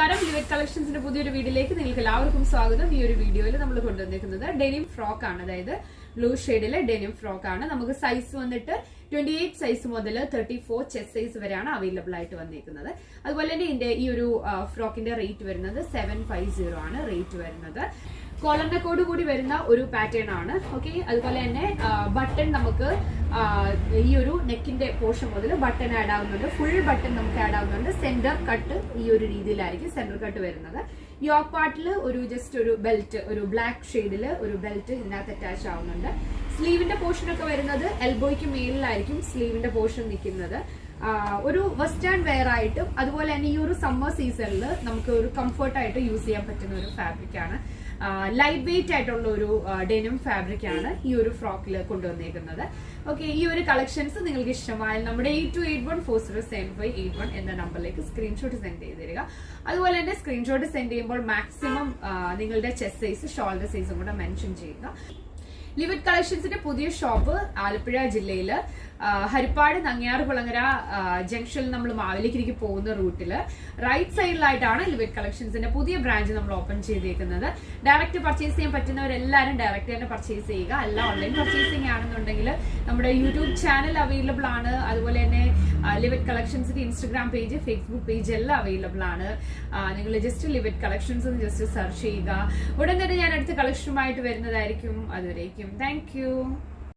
നമസ്കാരം. ലിവറ്റ് കളക്ഷൻസിന്റെ പുതിയൊരു വീഡിയോയിലേക്ക് നിങ്ങൾക്ക് എല്ലാവർക്കും സ്വാഗതം. ഈ ഒരു വീഡിയോയിൽ നമ്മൾ കൊണ്ടുവന്നിരിക്കുന്നത് ഡെനിം ഫ്രോക്ക് ആണ് അതായത് ബ്ലൂ ഷെയ്ഡിലെ ഡെനിം ഫ്രോക്ക് ആണ് നമുക്ക് സൈസ് വന്നിട്ട് ട്വന്റി എയ്റ്റ് സൈസ് മുതൽ തേർട്ടി ഫോർ ചെസ് സൈസ് വരെയാണ് അവൈലബിൾ ആയിട്ട് വന്നിരിക്കുന്നത് അതുപോലെ തന്നെ ഇതിന്റെ ഈ ഒരു ഫ്രോക്കിന്റെ റേറ്റ് വരുന്നത് സെവൻ ഫൈവ് സീറോ ആണ് റേറ്റ് വരുന്നത്. കോളറിനക്കോട് കൂടി വരുന്ന ഒരു പാറ്റേൺ ആണ്. ഓക്കെ അതുപോലെ തന്നെ ബട്ടൺ നമുക്ക് ഈ ഒരു നെക്കിന്റെ പോർഷൻ മുതൽ ബട്ടൺ ആഡ് ആവുന്നുണ്ട്. ഫുൾ ബട്ടൺ നമുക്ക് ആഡ് ആവുന്നുണ്ട്. സെന്റർ കട്ട് ഈ ഒരു രീതിയിലായിരിക്കും സെന്റർ കട്ട് വരുന്നത്. യോക്ക് പാർട്ടിൽ ഒരു ജസ്റ്റ് ഒരു ബെൽറ്റ് ഒരു ബ്ലാക്ക് ഷെയ്ഡിൽ ഒരു ബെൽറ്റ് ഇതിനകത്ത് അറ്റാച്ച് ആവുന്നുണ്ട്. സ്ലീവിന്റെ പോർഷൻ ഒക്കെ വരുന്നത് എൽബോയ്ക്ക് മേളിലായിരിക്കും സ്ലീവിന്റെ പോർഷൻ നിൽക്കുന്നത്. ഒരു വെസ്റ്റേൺ വെയർ ആയിട്ടും അതുപോലെ തന്നെ ഈ ഒരു സമ്മർ സീസണിൽ നമുക്ക് ഒരു കംഫർട്ടായിട്ട് യൂസ് ചെയ്യാൻ പറ്റുന്ന ഒരു ഫാബ്രിക് ആണ്. ലൈറ്റ് വെയിറ്റ് ആയിട്ടുള്ള ഒരു ഡെനിം ഫാബ്രിക് ആണ് ഈ ഒരു ഫ്രോക്കിൽ കൊണ്ടുവന്നേക്കുന്നത്. ഓക്കെ ഈ ഒരു കളക്ഷൻസ് നിങ്ങൾക്ക് ഇഷ്ടമായാൽ നമ്മുടെ eight two eight one four zero seven five eight one എന്ന നമ്പറിലേക്ക് സ്ക്രീൻഷോട്ട് സെൻഡ് ചെയ്ത് തരിക. അതുപോലെ തന്നെ സ്ക്രീൻഷോട്ട് സെൻഡ് ചെയ്യുമ്പോൾ മാക്സിമം നിങ്ങളുടെ ചെസ്റ്റ് സൈസ് ഷോൾഡർ സൈസും കൂടെ മെൻഷൻ ചെയ്യുക. ലിവിറ്റ് കളക്ഷൻസിന്റെ പുതിയ ഷോപ്പ് ആലപ്പുഴ ജില്ലയിൽ ഹരിപ്പാട് നങ്ങിയാർ കുളങ്ങര ജംഗ്ഷനിൽ നമ്മൾ മാവേലിക്കരിക്ക് പോകുന്ന റൂട്ടിൽ റൈറ്റ് സൈഡിലായിട്ടാണ് ലിവിഡ് കളക്ഷൻസിന്റെ പുതിയ ബ്രാഞ്ച് നമ്മൾ ഓപ്പൺ ചെയ്തേക്കുന്നത്. ഡയറക്റ്റ് പർച്ചേസ് ചെയ്യാൻ പറ്റുന്നവരെല്ലാവരും ഡയറക്റ്റ് തന്നെ പർച്ചേസ് ചെയ്യുക. അല്ല ഓൺലൈൻ പർച്ചേസിംഗ് ആണെന്നുണ്ടെങ്കിൽ നമ്മുടെ യൂട്യൂബ് ചാനൽ അവൈലബിൾ ആണ്. അതുപോലെ തന്നെ ലിവിറ്റ് കളക്ഷൻസിന്റെ ഇൻസ്റ്റഗ്രാം പേജ് ഫേസ്ബുക്ക് പേജ് എല്ലാം അവൈലബിൾ ആണ്. നിങ്ങൾ ജസ്റ്റ് ലിവിറ്റ് കളക്ഷൻസ് എന്ന് ജസ്റ്റ് സെർച്ച് ചെയ്യുക. ഉടൻ തന്നെ ഞാൻ അടുത്ത കളക്ഷനുമായിട്ട് വരുന്നതായിരിക്കും. അതുവരേക്കും. താങ്ക്